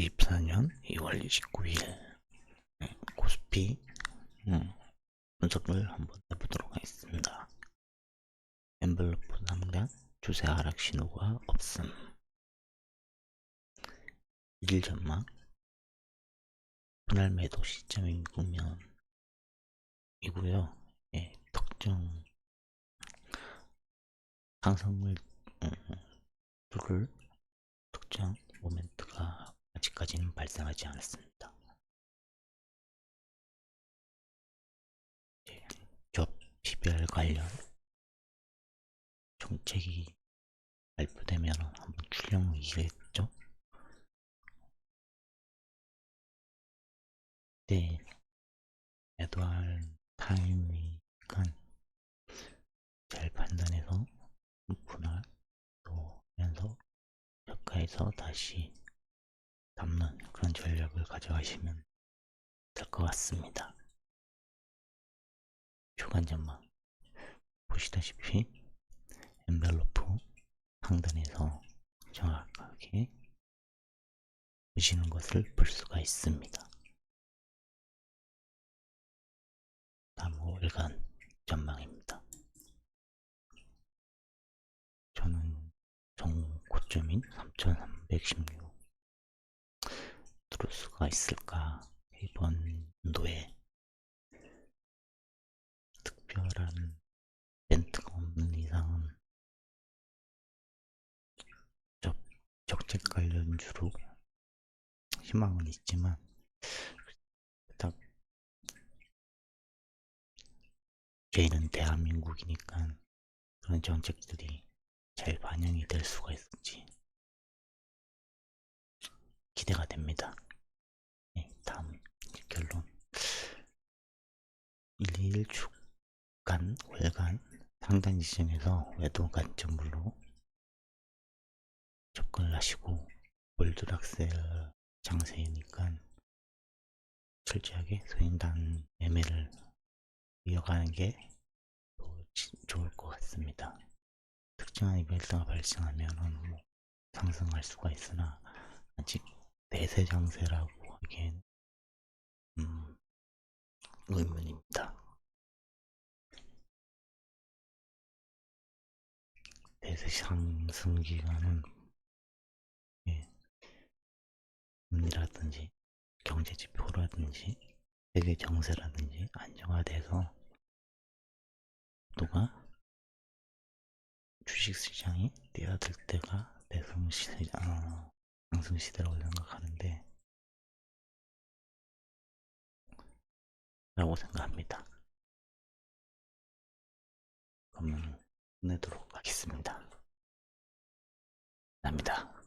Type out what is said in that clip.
2024년 2월 29일 코스피 음, 분석을 한번 해보도록 하겠습니다. 엠블로프 상단 주세 하락 신호가 없음. 1일 전망 분할 매도 시점이 보면 이고요. 예, 특정 상승을 음, 를 특정 모멘트가 아직까지는 발생하지 않았습니다. 예, 기업 PBR 관련 정책이 발표되면 한번 출렁 이겠죠? 네, 매도할 타이밍은 잘 판단해서 분할 또 하면서 저가에서 다시 담는 그런 전략을 가져가시면 될 것 같습니다. 주간 전망 보시다시피 엔벨로프 상단에서 정확하게 보시는 것을 볼 수가 있습니다. 다음 5일간 전망입니다. 저는 정 고점인 3316 들을 수가 있을까 이번 연도에 특별한 멘트가 없는 이상은 적, 적색 관련 주로 희망은 있지만 딱 저희는 대한민국이니까 그런 정책들이 잘 반영이 될 수가 있을지 기대가 됩니다. 네, 다음 결론 1일 주간 월간 상단 지점에서 외도 관점으로 접근을 하시고 월드락셀 장세이니까 철저하게 소인단 매매를 이어가는 게더 좋을 것 같습니다. 특정한 이벤트가 발생하면 뭐 상승할 수가 있으나 아직 대세 장세라고 하기엔 음, 의문입니다. 대세 상승 기간은 예, 금리라든지 경제 지표라든지 세계 정세라든지 안정화돼서 또가 주식시장이 뛰어들 때가 대승시대, 어, 상승시대라고 생각하는데 라고 생각합니다. 그러면 끝내도록 하겠습니다. 감사합니다.